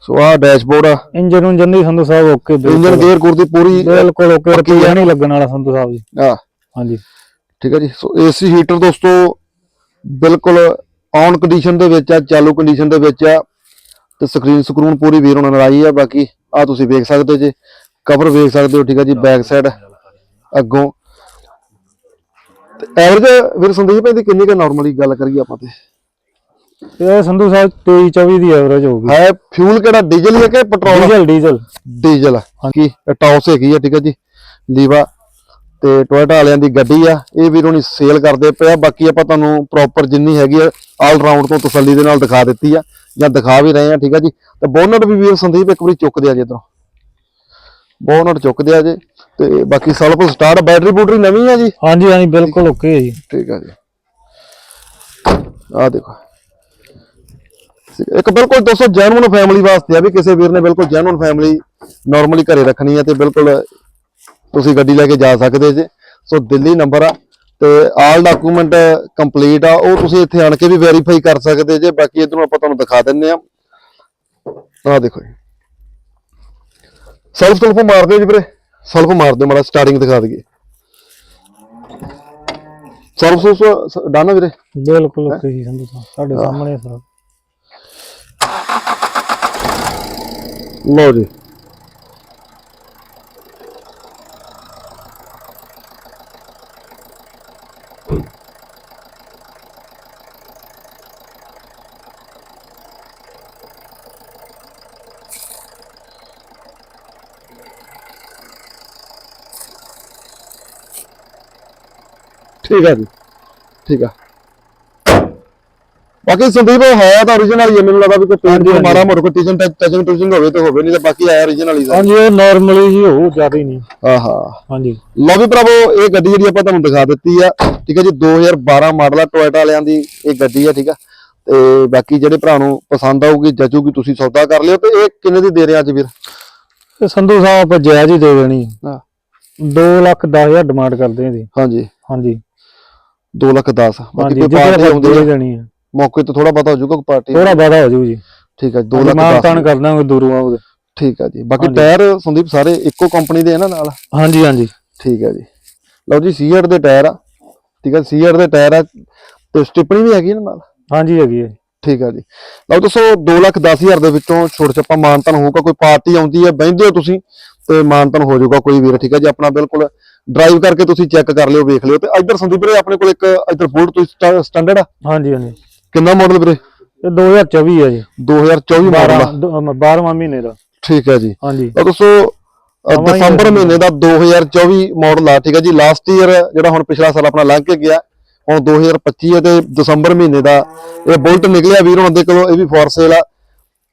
ਸੋ ਆਹ ਡੈਸ਼ਬੋਰਡ ਆ। ਇੰਜਨ ਉਂਜਨ ਦੀ Sandhu Sahib okay engine gear ਗੁਰ ਦੀ ਪੂਰੀ ਬਿਲਕੁਲ ਓਕੇ ਰੁਪਈਆ ਨਹੀਂ ਲੱਗਣ ਵਾਲਾ ਸੰਧੂ ਸਾਹਿਬ ਜੀ। ਆ। ਹਾਂਜੀ। ਠੀਕ ਹੈ ਜੀ। ਸੋ ਏਸੀ ਹੀਟਰ ਦੋਸਤੋ ਬਿਲਕੁਲ ਔਨ ਕੰਡੀਸ਼ਨ ਦੇ ਵਿੱਚ ਆ ਚਾਲੂ ਕੰਡੀਸ਼ਨ ਦੇ ਵਿੱਚ ਆ। ਤੇ ਸਕਰੀਨ ਸਕਰੂਨ ਪੂਰੀ ਵੀਰ ਉਹਨਾਂ ਨਾਲ ਆਈ ਆ। ਬਾਕੀ ਆ ਤੁਸੀਂ ਵੇਖ ਸਕਦੇ ਜੇ। ਕਵਰ ਵੇਖ ਸਕਦੇ ਹੋ ਠੀਕ ਹੈ ਜੀ ਬੈਕ ਸਾਈਡ ਅੱਗੋਂ। ਤੇ ਐਵਰੇਜ ਵੀਰ ਸੰਦੀਪ ਇਹਦੀ ਕਿੰਨੀ ਕੁ ਨਾਰਮਲੀ ਗੱਲ ਕਰੀਏ ਆਪਾਂ ਤੇ? ਇਹ ਸੰਧੂ ਸਾਹਿਬ 23 24 ਦੀ ਐਵਰੇਜ ਹੋਊਗੀ। ਹੈ ਫਿਊਲ ਕਿਹੜਾ ਡੀਜ਼ਲ ਹੀ ਕਿ ਪੈਟਰੋਲ ਡੀਜ਼ਲ ਡੀਜ਼ਲ ਡੀਜ਼ਲ ਕੀ ਟੌਸ ਹੈਗੀ ਆ ਠੀਕ ਹੈ ਜੀ। ਲੀਵਾ ਤੇ ਟੋਇਟਾ ਵਾਲਿਆਂ ਦੀ ਗੱਡੀ ਆ ਇਹ ਵੀਰੋਂ ਨਹੀਂ ਸੇਲ ਕਰਦੇ ਪਿਆ ਬਾਕੀ ਆਪਾਂ ਤੁਹਾਨੂੰ ਪ੍ਰੋਪਰ ਜਿੰਨੀ ਹੈਗੀ ਆ ਆਲ ਰਾਉਂਡ ਤੋਂ ਤਸੱਲੀ ਦੇ ਨਾਲ ਦਿਖਾ ਦਿੱਤੀ ਆ ਜਾਂ ਦਿਖਾ ਵੀ ਰਹੇ ਆ ਠੀਕ ਆ ਜੀ। ਤੇ ਬੋਨਟ ਵੀ ਵੀਰ ਸੰਦੀਪ ਇੱਕ ਵਾਰੀ ਚੁੱਕਦੇ ਆ ਜੀ ਇਧਰੋਂ। ਬੋਨਟ ਚੁੱਕਦੇ ਆ ਜੀ ਤੇ ਬਾਕੀ ਸਲਫ ਸਟਾਰਟ ਬੈਟਰੀ ਬੂਟਰੀ ਨਵੀਂ ਆ ਜੀ? ਹਾਂਜੀ ਹਾਂਜੀ ਬਿਲਕੁਲ ਓਕੇ ਹੈ ਜੀ। ਠੀਕ ਆ ਜੀ। ਆ ਦੇਖੋ। ਇੱਕ ਬਿਲਕੁਲ ਦੋਸਤੋ ਜੈਨੂਨ ਫੈਮਿਲੀ ਵਾਸਤੇ ਆ ਵੀ ਕਿਸੇ ਵੀਰ ਨੇ ਬਿਲਕੁਲ ਜੈਨੂਨ ਫੈਮਿਲੀ ਨਾਰਮਲੀ ਘਰੇ ਰੱਖਣੀ ਹੈ ਤੇ ਬਿਲਕੁਲ ਤੁਸੀਂ ਗੱਡੀ ਲੈ ਕੇ ਜਾ ਸਕਦੇ ਜੇ। ਸੋ ਦਿੱਲੀ ਨੰਬਰ ਆ ਤੇ ਆਲ ਡਾਕੂਮੈਂਟ ਕੰਪਲੀਟ ਆ ਉਹ ਤੁਸੀਂ ਇੱਥੇ ਆਣ ਕੇ ਵੀ ਵੈਰੀਫਾਈ ਕਰ ਸਕਦੇ ਜੇ ਬਾਕੀ ਇਧਰੋਂ ਆਪਾਂ ਤੁਹਾਨੂੰ ਦਿਖਾ ਦਿੰਨੇ ਆ। ਆ ਦੇਖੋ ਸੈਲਫ ਸੈਲਫ ਮਾਰ ਦਿਓ ਜੀ ਵੀਰੇ। ਸੈਲਫ ਮਾਰ ਦਿਓ ਮਾੜਾ ਸਟਾਰਟਿੰਗ ਦਿਖਾ ਦਈਏ। ਸੈਲਫ ਸੈਲਫ ਡਾਨਾ ਵੀਰੇ? ਬਿਲਕੁਲ ਓਕੇ ਜੀ ਸੰਧੂ ਸਾਹਿਬ ਸਾਡੇ ਸਾਹਮਣੇ ਸਰ। ਲਓ ਜੀ ਠੀਕ ਹੈ ਜੀ ਠੀਕ ਆ ਬਾਕੀ ਸੰਦੀਪ ਹੈ ਤਾਂ origignal ਹੀ ਹੈ ਮੈਨੂੰ ਲੱਗਦਾ ਵੀ ਕੋਈ ਪੇਂਟ ਹਾਂਜੀ, ਮਾਰਾ ਮੋੜ ਕੋਈ ਟਿਚਨ ਟਚਿੰਗ ਟੂਚਿੰਗ ਹੋਵੇ ਤੇ ਹੋਵੇ ਨਹੀਂ ਤਾਂ ਬਾਕੀ ਹੈ origignal ਹੀ ਦਾ ਹਾਂਜੀ ਇਹ ਨਾਰਮਲੀ ਹੀ ਹੋਊ ਜ਼ਿਆਦਾ ਹੀ ਨਹੀਂ। ਆਹਾ। ਹਾਂਜੀ। ਲਓ ਵੀ ਭਰਾਵੋ ਇਹ ਗੱਡੀ ਜਿਹੜੀ ਆਪਾਂ ਤੁਹਾਨੂੰ ਦਿਖਾ ਦਿੱਤੀ ਆ ਠੀਕ ਹੈ ਜੀ 2012 ਮਾਡਲ ਆ ਟੋਇਟਾ ਵਾਲਿਆਂ ਦੀ ਇਹ ਗੱਡੀ ਆ ਠੀਕ ਆ। ਤੇ ਬਾਕੀ ਜਿਹੜੇ ਭਰਾ ਨੂੰ ਪਸੰਦ ਆਊਗੀ ਜਚੂਗੀ ਤੁਸੀਂ ਸੌਦਾ ਕਰ ਲਿਓ। ਤੇ ਇਹ ਕਿੰਨੇ ਦੀ ਦੇ ਰਹੇ ਅੱਜ ਵੀਰ? ਇਹ ਸੰਧੂ ਸਾਹਿਬ ਆਪਾਂ ਜਾਇਜ਼ ਹੀ ਦੇ ਦੇਣੀ। ਹਾਂ। 2 ਲੱਖ 10 ਹਜ਼ਾਰ ਡਿਮਾਂਡ ਕਰਦੇ ਆ ਜੀ ਹਾਂਜੀ। ਹਾਂਜੀ। 2 ਲੱਖ 10 ਬਾਕੀ ਹਾਂਜੀ ਕੋਈ ਜਿੱਦਾਂ ਪਾਰਟੀ ਆਉਂਦੀ ਦੇ ਹੈ ਦੇਣੀ ਹੈ ਮੌਕੇ ਤੇ ਥੋੜਾ ਪਤਾ ਹੋ ਜਾਊਗਾ ਪਾਰਟੀ ਥੋੜਾ ਵਾਦਾ ਹੋ ਜਾਊ ਜੀ। ਠੀਕ ਹੈ 2 ਲੱਖ ਮਾਨ 10 ਤਾਨ ਕਰ ਦਾਂਗੇ ਦੂਰੋਂ ਆਉਗੇ ਠੀਕ ਹੈ ਜੀ ਬਾਕੀ। ਟਾਇਰ ਸੰਦੀਪ ਸਾਰੇ ਇੱਕੋ ਕੰਪਨੀ ਦੇ ਨਾ ਨਾਲ? ਹਾਂਜੀ ਹਾਂਜੀ। ਠੀਕ ਹੈ ਜੀ। ਲਓ ਜੀ ਸੀਆਰ ਦੇ ਟਾਇਰ ਆ। ਠੀਕ ਹੈ ਸੀਆਰ ਦੇ ਟਾਇਰ ਆ। ਤੇ ਸਟਿਪਣੀ ਵੀ ਹੈਗੀ ਨਾ ਨਾਲ? ਹਾਂਜੀ ਹੈਗੀ ਹੈ ਠੀਕ ਹੈ ਜੀ। ਲਓ ਦੱਸੋ 2 ਲੱਖ 10 ਹਜ਼ਾਰ ਦੇ ਵਿੱਚੋਂ ਛੋਟ ਛੱਪਾ ਮਾਨਤਨ ਹੋਊਗਾ ਕੋਈ ਪਾਰਟੀ ਆਉਂਦੀ ਹੈ ਬਹਿੰਦੇ ਹੋ ਤੁਸੀਂ ਤੇ ਮਾਨਤਨ ਹੋ ਜਾਊਗਾ ਕੋਈ ਵੀਰ। ਠੀਕ ਹੈ ਜੀ ਆਪਣਾ ਬਿਲਕੁਲ ਡਰਾਈਵ ਕਰਕੇ ਤੁਸੀਂ ਚੈੱਕ ਕਰ ਲਿਓ ਵੇਖ ਲਿਓ। ਤੇ ਇੱਧਰ ਸੰਦੀਪ ਵੀਰੇ ਆਪਣੇ ਕੋਲ ਇੱਕ ਇੱਧਰ ਫੋਰਡ ਤੋਂ ਸਟੈਂਡਰਡ ਆ। ਹਾਂਜੀ ਹਾਂਜੀ। ਕਿੰਨਾ ਮਾਡਲ ਵੀਰੇ? ਇਹ 2024 ਹੈ ਜੀ। 2024 ਮਾਡਲ ਆ। 12 12ਵਾਂ ਮਹੀਨੇ ਦਾ। ਠੀਕ ਹੈ ਜੀ। ਹਾਂਜੀ। ਦਸੰਬਰ। ਮਹੀਨੇ ਦਾ 2024 ਮਾਡਲ ਆ ਠੀਕ ਹੈ ਜੀ। ਲਾਸਟ ਈਅਰ ਜਿਹੜਾ ਹੁਣ ਪਿਛਲਾ ਸਾਲ ਆਪਣਾ ਲੰਘ ਕੇ ਗਿਆ ਹੁਣ 2025 ਹੈ ਤੇ ਦਸੰਬਰ ਮਹੀਨੇ ਦਾ ਇਹ ਬੁਲਟ ਨਿਕਲਿਆ ਵੀਰ ਉਹਨਾਂ ਦੇ ਕੋਲੋਂ ਇਹ ਵੀ ਫੋਰ ਸੇਲ ਆ।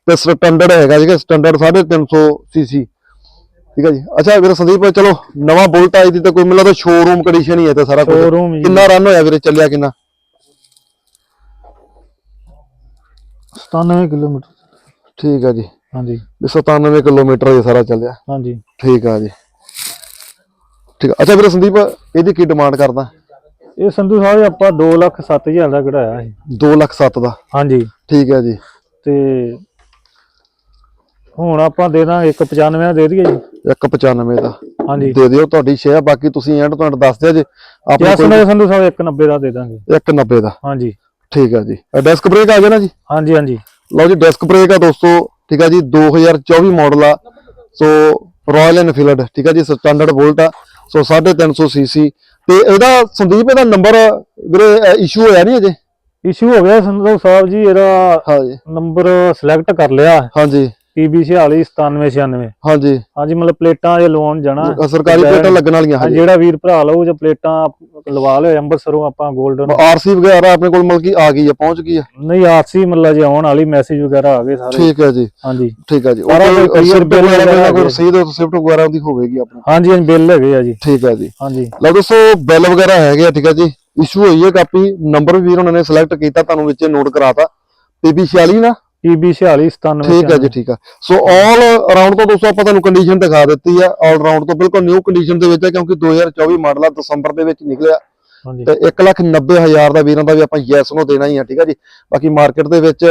ਤੇ ਸਟੈਂਡਰਡ ਹੈਗਾ ਜਿਹੜਾ ਸਟੈਂਡਰਡ 350 ਸੀਸੀ ਠੀਕ ਹੈ ਜੀ। ਅੱਛਾ ਵੀਰ ਸੰਦੀਪ ਚਲੋ ਨਵਾਂ ਬੁਲਟ ਆਈ ਦੀ ਤਾਂ ਕੋਈ ਮਿਲਦਾ ਸ਼ੋਰੂਮ ਕੰਡੀਸ਼ਨ ਹੀ ਹੈ ਤੇ ਸਾਰਾ ਕੁਝ। ਕਿੰਨਾ ਰਨ ਹੋਇਆ ਵੀਰੇ ਚੱਲਿਆ ਕਿੰਨਾ? 97 ਕਿਲੋਮੀਟਰ। ਠੀਕ ਹੈ ਜੀ। ਹਾਂਜੀ। ਵੀ 97 ਕਿਲੋਮੀਟਰ ਇਹ ਸਾਰਾ ਚੱਲਿਆ। ਹਾਂਜੀ। ਠੀਕ ਆ ਜੀ। ਠੀਕ ਆ। ਅੱਛਾ ਵੀਰੇ ਸੰਦੀਪ ਇਹਦੀ ਕੀ ਡਿਮਾਂਡ ਕਰਦਾ? ਇਹ ਸੰਧੂ ਸਾਹਿਬ ਆਪਾਂ 2 ਲੱਖ 7 ਹਜ਼ਾਰ ਦਾ ਕਢਾਇਆ ਸੀ। 2 ਲੱਖ 7 ਦਾ? ਹਾਂਜੀ। ਠੀਕ ਹੈ ਜੀ। ਤੇ ਹੁਣ ਆਪਾਂ ਦੇ ਦਾਂਗੇ 195 ਦਾ ਦੇ ਦਈਏ ਜੀ। 195 ਦਾ। ਹਾਂਜੀ। ਦੇ ਦਿਓ ਤੁਹਾਡੀ ਸ਼ੇਅਰ ਬਾਕੀ ਤੁਸੀਂ ਐਂਡ ਤੋਂ ਐਂਡ ਦੱਸ ਦਿਓ ਜੀ। ਆਪਣੇ ਜਸ ਸੰਧੂ ਸਾਹਿਬ 190 ਦਾ ਦੇ ਦਾਂਗੇ। ਕੋਲ 190 ਦਾ। ਹਾਂਜੀ। ਠੀਕ ਹੈ ਜੀ। ਡੈਸਕ ਬ੍ਰੇਕ ਆ ਗਿਆ ਨਾ ਜੀ? ਹਾਂਜੀ ਹਾਂਜੀ। ਲਓ ਜੀ ਡੈਸਕ ਬ੍ਰੇਕ ਆ ਦੋਸਤੋ। ਠੀਕ ਹੈ ਜੀ 2024 ਮਾਡਲ ਆ। ਸੋ ਰਾਇਲ ਐਨਫੀਲਡ ਠੀਕ ਹੈ ਜੀ ਸਟੈਂਡਰਡ ਬੁਲਟ ਆ। ਸੋ 350 ਸੀਸੀ ਤੇ ਇਹਦਾ ਸੰਦੀਪ ਇਹਦਾ ਨੰਬਰ ਵੀਰੇ ਇਸ਼ੂ ਹੋਇਆ ਨਹੀਂ ਅਜੇ? ਇਸ਼ੂ ਹੋ ਗਿਆ ਸੰਧੂ ਸਾਹਿਬ ਜੀ ਇਹਦਾ ਹਾਂ ਜੀ। ਨੰਬਰ ਸਿਲੈਕਟ ਕਰ ਲਿਆ। ਹਾਂਜੀ PB 46 9796 ਹਾਂਜੀ। ਹਾਂਜੀ ਮਤਲਬ ਪਲੇਟਾਂ ਜੇ ਲਵਾਉਣ ਜਾਣਾ ਅ, ਸਰਕਾਰੀ ਪਲੇਟਾਂ ਲੱਗਣ ਵਾਲੀਆਂ ਹਾਂ, ਹਾਂਜੀ। ਜਿਹੜਾ ਵੀਰ ਭਰਾ ਲਊ ਜਾਂ ਪਲੇਟਾਂ ਆਪ- ਲਵਾ ਲਿਓ ਅੰਮ੍ਰਿਤਸਰੋਂ ਆਪਾਂ 골ਡਨ ਆਰਸੀ ਵਗੈਰਾ ਆਪਣੇ ਕੋਲ ਮਤਲਬ ਕਿ ਆ ਗਈ ਆ ਪਹੁੰਚ ਗਈ ਆ? ਨਹੀਂ ਆਰਸੀ ਮਤਲਬ ਜੇ ਆਉਣ ਵਾਲੀ ਮੈਸੇਜ ਵਗੈਰਾ ਆ ਗਏ ਸਾਰੇ। ਠੀਕ ਹੈ ਜੀ। ਹਾਂਜੀ। ਠੀਕ ਹੈ ਜੀ। ਸਾਰਾ ਉਹ ਕੋਈ ਸਿਫਟ bill ਵਗੈਰਾ ਵਗੈਰਾ ਕੋਈ। ਰਸੀਦ ਸਿਫਟ ਵਗੈਰਾ ਉਹਦੀ ਹੋਵੇਗੀ ਆਪਣੇ। ਹਾਂਜੀ ਹਾਂਜੀ ਬਿੱਲ ਹੈਗੇ ਆ ਜੀ। ਠੀਕ ਹੈ ਜੀ। ਹਾਂਜੀ। ਲਓ ਦੋਸਤੋ ਬਿੱਲ ਵਗੈਰਾ ਹੈਗੇ ਆ ਠੀਕ ਹੈ ਜੀ। ਇਸ਼ੂ ਹੋਈ ਹੈ ਕਾਪੀ ਨੰਬਰ ਵੀ ਵੀਰ ਉਹਨਾਂ ਨੇ ਸਿਲੈਕਟ ਕੀਤਾ ਤੁਹਾਨੂੰ ਵਿੱਚ ਨੋਟ ਕਰਾਤਾ। PB 46 ਨਾ PB 46 97 ਠੀਕ ਹੈ ਜੀ ਠੀਕ ਹੈ ਸੋ ਆਲ ਅਰਾਊਂਡ ਤੋਂ ਦੋਸਤੋ ਆਪਾਂ ਤੁਹਾਨੂੰ ਕੰਡੀਸ਼ਨ ਦਿਖਾ ਦਿੱਤੀ ਆ। ਆਲ ਰਾਊਂਡ ਤੋਂ ਬਿਲਕੁਲ ਨਿਊ ਕੰਡੀਸ਼ਨ ਦੇ ਵਿੱਚ ਹੈ ਕਿਉਂਕਿ 2024 ਮਾਡਲ ਆ ਦਸੰਬਰ ਦੇ ਵਿੱਚ ਨਿਕਲਿਆ। ਤੇ 190000 ਦਾ ਵੀਰਾਂ ਦਾ ਵੀ ਆਪਾਂ ਯੈਸ ਨੂੰ ਦੇਣਾ ਹੀ ਆ ਠੀਕ ਹੈ ਜੀ। ਬਾਕੀ ਮਾਰਕੀਟ ਦੇ ਵਿੱਚ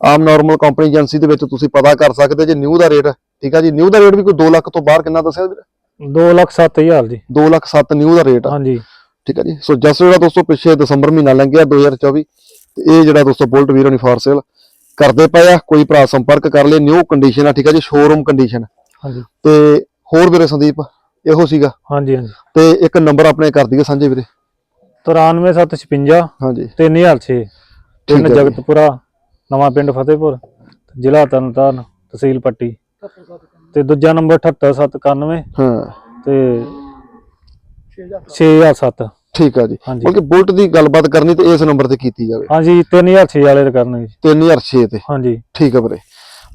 ਆਮ ਨਾਰਮਲ ਕੰਪਨੀ ਏਜੰਸੀ ਦੇ ਵਿੱਚ ਤੁਸੀਂ ਪਤਾ ਕਰ ਸਕਦੇ ਜੇ ਨਿਊ ਦਾ ਰੇਟ ਠੀਕ ਹੈ ਜੀ। ਨਿਊ ਦਾ ਰੇਟ ਵੀ ਕੋਈ 2 ਲੱਖ ਤੋਂ ਬਾਹਰ ਕਿੰਨਾ ਦੱਸਿਆ ਵੀਰ? 2 ਲੱਖ 7000 ਜੀ। 2 ਲੱਖ 7 ਨਿਊ ਦਾ ਰੇਟ ਆ। ਹਾਂਜੀ। ਠੀਕ ਹੈ ਜੀ। ਸੋ ਜਸ ਜਿਹੜਾ ਦੋਸਤੋ ਪਿੱਛੇ ਦਸੰਬਰ ਮਹੀਨਾ ਲੰਘਿਆ 2024 ਤੇ ਇਹ ਜਿਹੜਾ ਦੋਸਤੋ ਬੁਲਟ ਵੀਰੋ ਨੇ ਫਾਰ ਸੇਲ ਕਰਦੇ ਪਏ ਆ ਕੋਈ ਭਰਾ ਸੰਪਰਕ ਕਰ ਲੈ ਨਿਊ ਕੰਡੀਸ਼ਨ ਆ ਠੀਕ ਹੈ ਜੀ ਸ਼ੋਰੂਮ ਕੰਡੀਸ਼ਨ ਹਾਂਜੀ। ਤੇ ਹੋਰ ਵੀਰੇ ਸੰਦੀਪ ਇਹੋ ਸੀਗਾ। ਹਾਂਜੀ ਹਾਂਜੀ। ਤੇ ਇੱਕ ਨੰਬਰ ਆਪਣੇ ਕਰ ਦਈਏ ਸਾਂਝੇ ਵੀਰੇ। 93756 ਹਾਂਜੀ। 3006 ਠੀਕ ਪਿੰਡ ਹੈ ਜੀ। ਜਗਤਪੁਰਾ ਨਵਾਂ ਪਿੰਡ ਫਤਿਹਪੁਰ ਜ਼ਿਲ੍ਹਾ ਤਰਨਤਾਰਨ ਤਹਿਸੀਲ ਪੱਟੀ। ਤੇ ਦੂਜਾ ਨੰਬਰ 78791 ਹਾਂ। ਤੇ 6007 ਠੀਕ ਆ ਜੀ। ਹਾਂਜੀ। ਬਲਕਿ ਬੁਲਟ ਦੀ ਗੱਲਬਾਤ ਕਰਨੀ ਤੇ ਇਸ ਨੰਬਰ ਤੇ ਕੀਤੀ ਜਾਵੇ। ਹਾਂਜੀ 3006 ਵਾਲੇ ਤੇ ਕਰਨਗੇ ਜੀ। 3006 ਤੇ। ਹਾਂਜੀ। ਠੀਕ ਹੈ ਵੀਰੇ।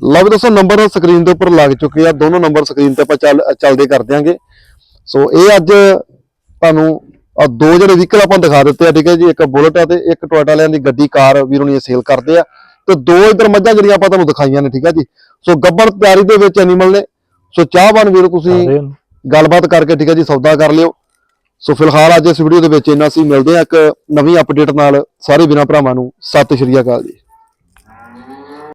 ਲਓ ਵੀ ਦੋਸਤੋ ਨੰਬਰ ਸਕਰੀਨ ਦੇ ਉੱਪਰ ਲੱਗ ਚੁੱਕੇ ਆ। ਦੋਨੋਂ ਨੰਬਰ ਸਕਰੀਨ ਤੇ ਆਪਾਂ ਚੱਲ ਚੱਲਦੇ ਕਰ ਦਿਆਂਗੇ ਸੋ ਇਹ ਅੱਜ ਤੁਹਾਨੂੰ ਆ ਦੋ ਜਿਹੜੇ ਵਹੀਕਲ ਆਪਾਂ ਦਿਖਾ ਦਿੱਤੇ ਆ ਠੀਕ ਹੈ ਜੀ। ਇੱਕ ਬੁਲਟ ਆ ਤੇ ਇੱਕ ਟੋਇਟਾ ਵਾਲਿਆਂ ਦੀ ਗੱਡੀ ਕਾਰ ਵੀਰੋਂ ਨੇ ਸੇਲ ਕਰਦੇ ਆ। ਤੇ ਦੋ ਇਧਰ ਮੱਝਾਂ ਜਿਹੜੀਆਂ ਆਪਾਂ ਤੁਹਾਨੂੰ ਦਿਖਾਈਆਂ ਨੇ ਠੀਕ ਹੈ ਜੀ। ਸੋ ਗੱਬੜ ਤਿਆਰੀ ਦੇ ਵਿੱਚ ਐਨੀਮਲ ਨੇ। ਸੋ ਚਾਹਵਾਨ ਵੀਰੋ ਤੁਸੀਂ ਕਰਦੇ। ਗੱਲਬਾਤ ਕਰਕੇ ਠੀਕ ਹੈ ਜੀ ਸੌਦਾ ਕਰ ਲਿਓ। ਸੋ ਫਿਲਹਾਲ ਅੱਜ ਇਸ ਵੀਡੀਓ ਦੇ ਵਿੱਚ ਇੰਨਾ ਸੀ। ਮਿਲਦੇ ਆ ਇੱਕ ਨਵੀਂ ਅਪਡੇਟ ਨਾਲ ਸਾਰੇ ਬਿਨਾਂ ਭਰਾਵਾਂ ਨੂੰ। ਸਤਿ ਸ਼੍ਰੀ ਅਕਾਲ ਜੀ।